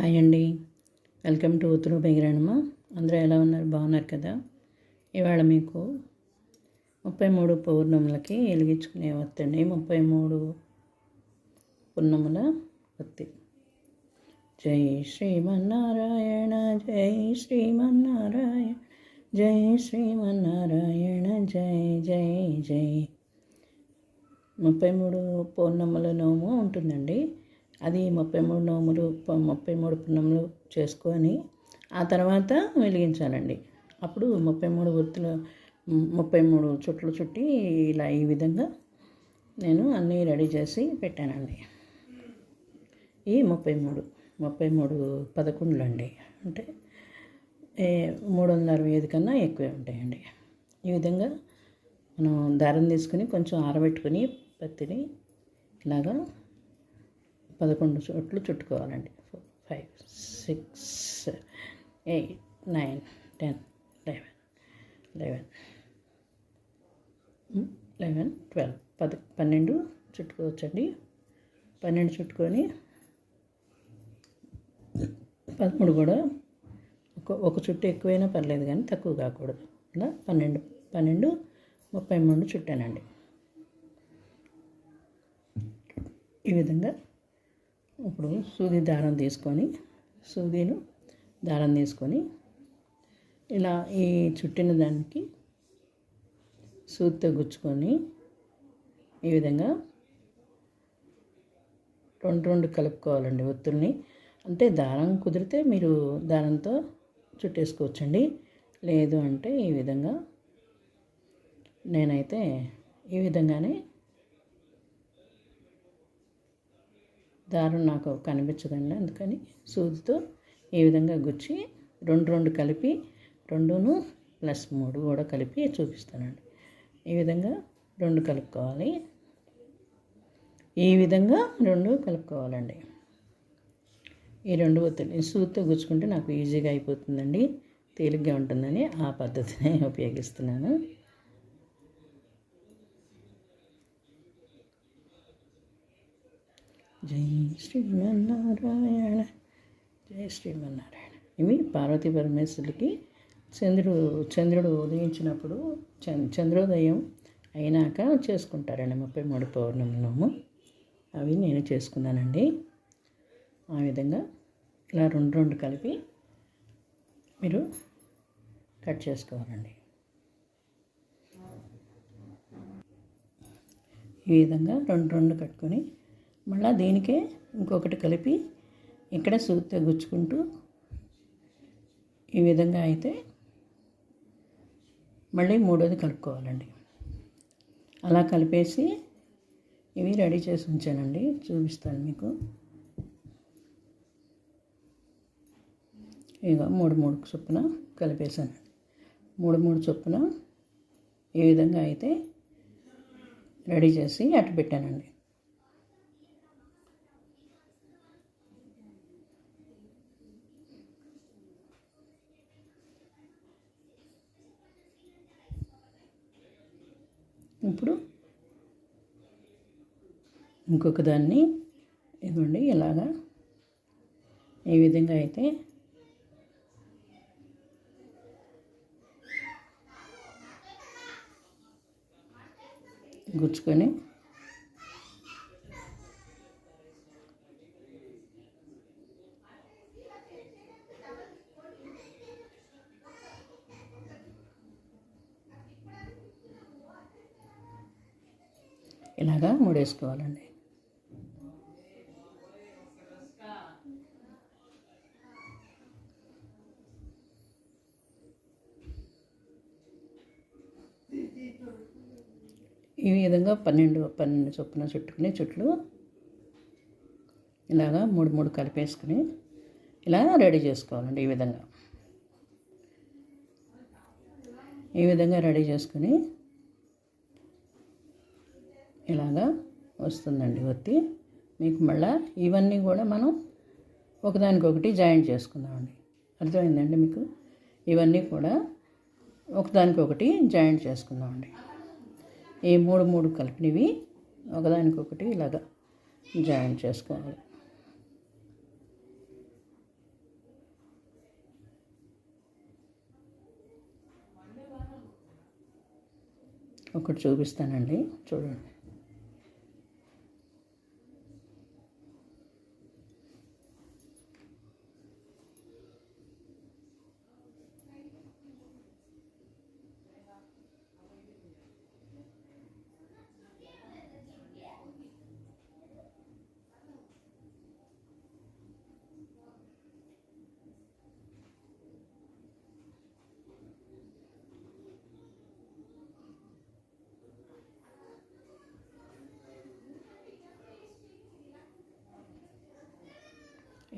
Hi అండి. Welcome to ఉత్తరు బెగిరానమ్మ. అందరూ ఎలా ఉన్నారు? బాగున్నారు కదా? ఇవాళ మీకు ముప్పై మూడు పౌర్ణములకి వెలిగించుకునే వత్తండి ముప్పై మూడు పున్నముల వత్తి జై శ్రీమన్నారాయణ జై శ్రీమన్నారాయణ జై శ్రీమన్నారాయణ జై జై జై. ముప్పై మూడు పౌర్ణముల నోము ఉంటుందండి. అది ముప్పై మూడు నోములు ముప్పై మూడు పున్నములు చేసుకొని ఆ తర్వాత వెలిగించాలండి. అప్పుడు ముప్పై మూడు వృత్తులు ముప్పై మూడు చుట్లు చుట్టి ఇలా ఈ విధంగా నేను అన్నీ రెడీ చేసి పెట్టానండి. ఈ ముప్పై మూడు ముప్పై మూడు పదకొండులు అండి అంటే ఏ మూడు వందల అరవై ఐదు కన్నా ఎక్కువే ఉంటాయండి. ఈ విధంగా మనం దారం తీసుకుని కొంచెం ఆరబెట్టుకుని పత్తిని ఇలాగా పదకొండు చోట్లు చుట్టుకోవాలండి. Five six eight nine ten eleven eleven eleven twelve పది పన్నెండు చుట్టుకోవచ్చండి. పన్నెండు చుట్టుకొని పదమూడు కూడా ఒక ఒక చుట్టు ఎక్కువైనా పర్లేదు కానీ తక్కువ కాకూడదు. ఇలా పన్నెండు పన్నెండు ముప్పై మూడు చుట్టానండి. ఈ విధంగా ఇప్పుడు సూది దారం తీసుకొని సూదిను దారం తీసుకొని ఇలా ఈ చుట్టిన దానికి సూదితో గుచ్చుకొని ఈ విధంగా రెండు రెండు కలుపుకోవాలండి ఒత్తుల్ని. అంటే దారం కుదిరితే మీరు దారంతో చుట్టేసుకోవచ్చండి. లేదు అంటే ఈ విధంగా నేనైతే ఈ విధంగానే దారం నాకు కనిపించదండి. అందుకని సూదితో ఈ విధంగా గుచ్చి రెండు రెండు కలిపి రెండును ప్లస్ మూడు కూడా కలిపి చూపిస్తానండి. ఈ విధంగా రెండు కలుపుకోవాలి. ఈ విధంగా రెండు కలుపుకోవాలండి. ఈ రెండు ఒత్తిడి సూదితో గుచ్చుకుంటే నాకు ఈజీగా అయిపోతుందండి. తేలిగ్గా ఉంటుందని ఆ పద్ధతిని ఉపయోగిస్తున్నాను. జై శ్రీమన్నారాయణ. జై శ్రీమన్నారాయణ. ఇవి పార్వతీ పరమేశ్వరులకి చంద్రుడు చంద్రుడు ఉదయించినప్పుడు చంద్రోదయం అయినాక చేసుకుంటారండి ముప్పై మూడు పౌర్ణమిలోము అవి నేను చేసుకున్నానండి. ఆ విధంగా ఇలా రెండు రెండు కలిపి మీరు కట్ చేసుకోవాలండి. ఈ విధంగా రెండు రెండు కట్టుకొని మళ్ళీ దీనికే ఇంకొకటి కలిపి ఇక్కడ సూత్తో గుచ్చుకుంటూ ఈ విధంగా అయితే మళ్ళీ మూడోది కలుపుకోవాలండి. అలా కలిపేసి ఇవి రెడీ చేసి ఉంచానండి. చూపిస్తాను మీకు. ఇక మూడు మూడు చొప్పున కలిపేశాను. మూడు మూడు చొప్పున ఈ విధంగా అయితే రెడీ చేసి అట్టు పెట్టానండి. ఇప్పుడు ఇంకొక దాన్ని ఇవ్వండి. ఇలాగా ఈ విధంగా అయితే గుచ్చుకొని ఇలాగా ముడేసుకోవాలండి. ఈ విధంగా పన్నెండు పన్నెండు చొప్పున చుట్టుకుని చుట్లు ఇలాగా మూడు మూడు కలిపేసుకుని ఇలా రెడీ చేసుకోవాలండి ఈ విధంగా. ఈ విధంగా రెడీ చేసుకుని ఇలాగా వస్తుందండి ఒత్తి మీకు మళ్ళీ ఇవన్నీ కూడా మనం ఒకదానికొకటి జాయిన్ చేసుకుందామండి. అర్థమైందండి మీకు? ఇవన్నీ కూడా ఒకదానికొకటి జాయింట్ చేసుకుందామండి. ఈ మూడు మూడు కలిపినవి ఒకదానికొకటి ఇలాగా జాయింట్ చేసుకోవాలి. ఒకటి చూపిస్తానండి. చూడండి.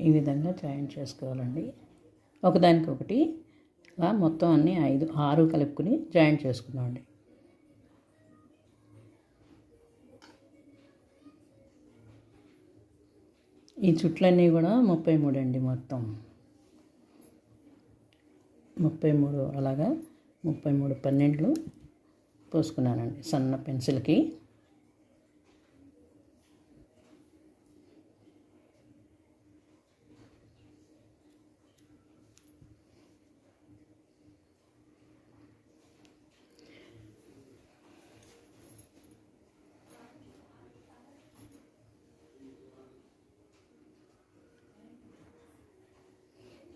ఈ విధంగా జాయిన్ చేసుకోవాలండి. ఒకదానికొకటి ఇలా మొత్తం అన్నీ ఐదు ఆరు కలుపుకుని జాయిన్ చేసుకుందామండి. ఈ చుట్లన్నీ కూడా ముప్పై మూడు అండి మొత్తం. ముప్పై మూడు అలాగా ముప్పై మూడు పన్నెండులు పోసుకున్నానండి సన్న పెన్సిల్కి.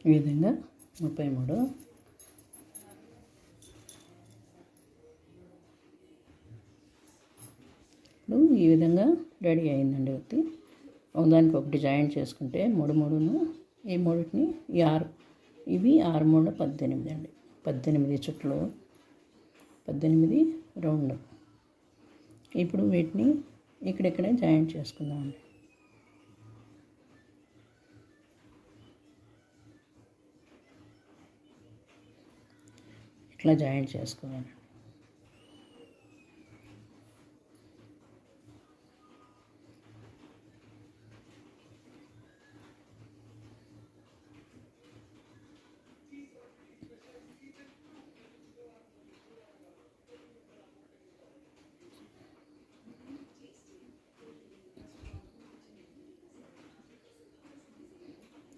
ఈ విధంగా ముప్పై మూడు. ఇప్పుడు ఈ విధంగా రెడీ అయిందండి ఒకటి ఒకదానికి ఒకటి జాయింట్ చేసుకుంటే మూడు మూడును ఈ మూడింటిని ఈ ఆరు ఇవి ఆరు మూడు పద్దెనిమిది అండి. పద్దెనిమిది చుట్లు పద్దెనిమిది రౌండ్ ఇప్పుడు వీటిని ఇక్కడిక్కడే జాయింట్ చేసుకుందామండి. ఇట్లా జాయింట్ చేసుకోవాలి.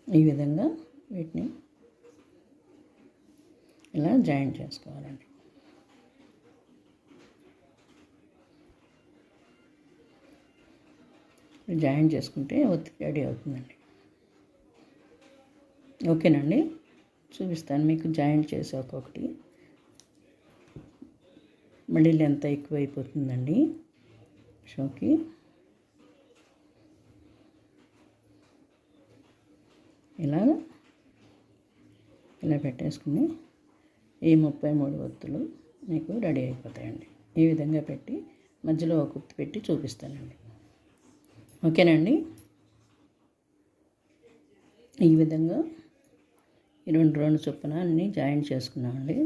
ఈ విధంగా వీటిని జాయిన్ చేసుకోవాలండి. జాయిన్ చేసుకుంటే ఒత్తిడి రెడీ అవుతుందండి. ఓకేనండి? చూపిస్తాను మీకు జాయింట్ చేసి ఒక్కొక్కటి మళ్ళీ లెంత్ ఎక్కువ అయిపోతుందండి షోకి. ఇలా ఇలా పెట్టేసుకుని ఈ ముప్పై మూడు ఒత్తులు మీకు రెడీ అయిపోతాయండి. ఈ విధంగా పెట్టి మధ్యలో ఒక ఒత్తి పెట్టి చూపిస్తానండి. ఓకేనండి? ఈ విధంగా ఈ రెండు రెండు చొప్పున అన్నీ జాయింట్ చేసుకున్నామండి.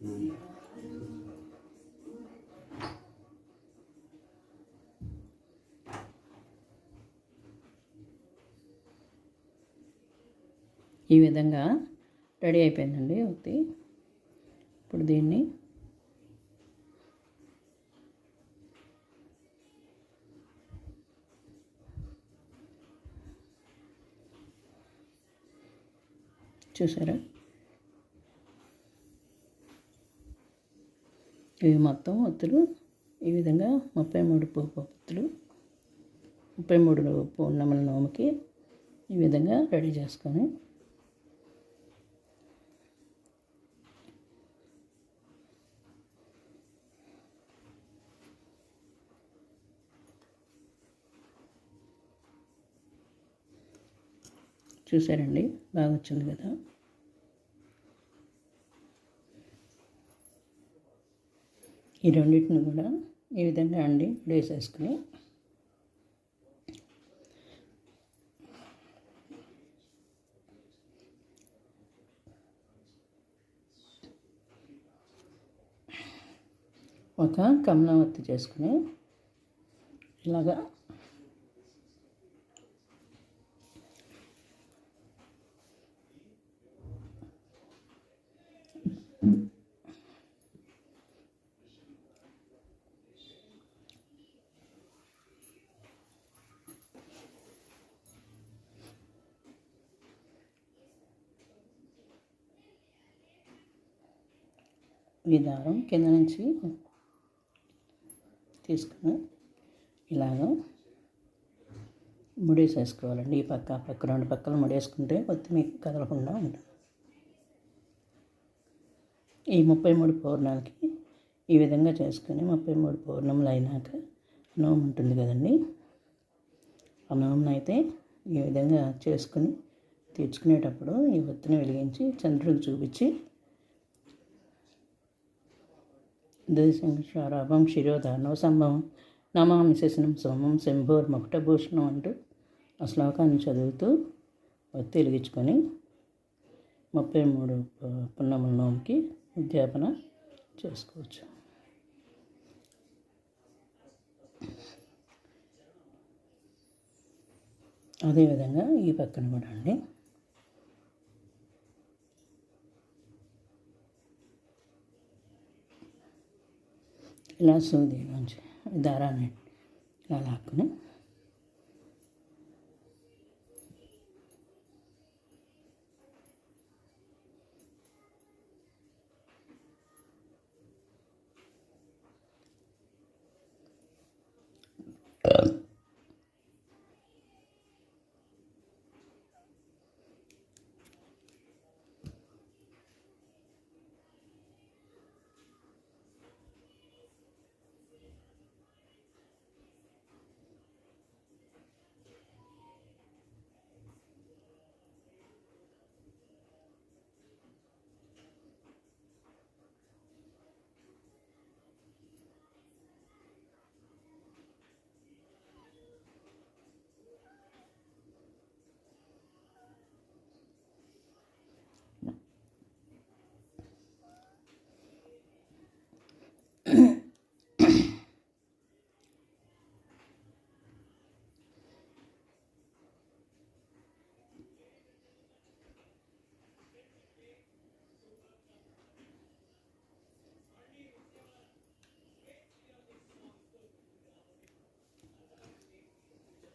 ఈ విధంగా రెడీ అయిపోయిందండి ఒకటి ఇప్పుడు దీన్ని చూసారా? ఇవి మొత్తం ఒత్తులు. ఈ విధంగా ముప్పై మూడు ఒత్తులు. ముప్పై మూడు పూర్ణముల నోముకి ఈ విధంగా రెడీ చేసుకొని. చూసారండి బాగా వచ్చింది కదా? ఈ రెండింటిని కూడా ఈ విధంగా అండి వేసేసుకుని. ఒక కమలావత్తి చేసుకుని ఇలాగా ఈ దారం కింద నుంచి తీసుకుని ఇలాగ ముడేసేసుకోవాలండి. ఈ పక్క ఆ పక్క రెండు పక్కలు ముడేసుకుంటే కొద్ది మీకు కదలకుండా ఉంటుంది. ఈ ముప్పై మూడు పౌర్ణాలకి ఈ విధంగా చేసుకొని ముప్పై మూడు పౌర్ణములు అయినాక నోము ఉంటుంది కదండి. ఆ నోమును అయితే ఈ విధంగా చేసుకుని తీర్చుకునేటప్పుడు ఈ ఒత్తిని వెలిగించి చంద్రుడికి చూపించి దశంశారాభం శిరోధానవ సంభవం. నమామి శశనం సోమం శంభోర్ మకుటభూషణం అంటూ ఆ శ్లోకాన్ని చదువుతూ ఒత్తి వెలిగించుకొని ముప్పై మూడు పున్నముల నోముకి ఉద్యాపన చేసుకోవచ్చు. అదేవిధంగా ఈ పక్కన కూడా అండి. ఇలా సూది నుంచి దారాన్ని ఇలా లాక్కుని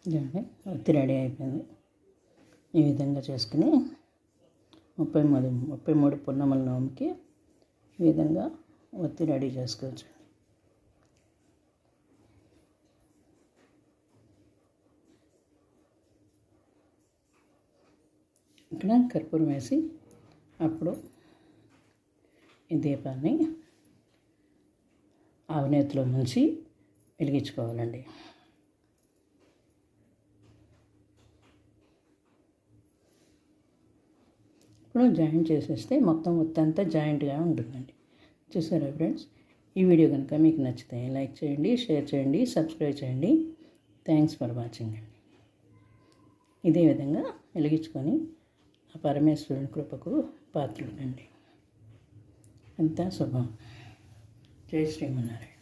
చూడండి ఒత్తి రెడీ అయిపోయింది. ఈ విధంగా చేసుకుని ముప్పై మూడు ముప్పై మూడు పున్నమల నోముకి ఈ విధంగా ఒత్తి రెడీ చేసుకోవచ్చు. ఇక్కడ కర్పూరం వేసి అప్పుడు ఈ దీపాన్ని ఆవునేతిలో ముంచి వెలిగించుకోవాలండి. ఇప్పుడు జాయింట్ చేసేస్తే మొత్తం మొత్తంతా జాయింట్గా ఉంటుందండి. చూసారా ఫ్రెండ్స్? ఈ వీడియో కనుక మీకు నచ్చితే లైక్ చేయండి షేర్ చేయండి సబ్స్క్రైబ్ చేయండి. థ్యాంక్స్ ఫర్ వాచింగ్ అండి. ఇదే విధంగా వెలిగించుకొని ఆ పరమేశ్వరుని కృపకు పాత్రుడండి. అంతా శుభం. జై శ్రీమన్నారాయణ.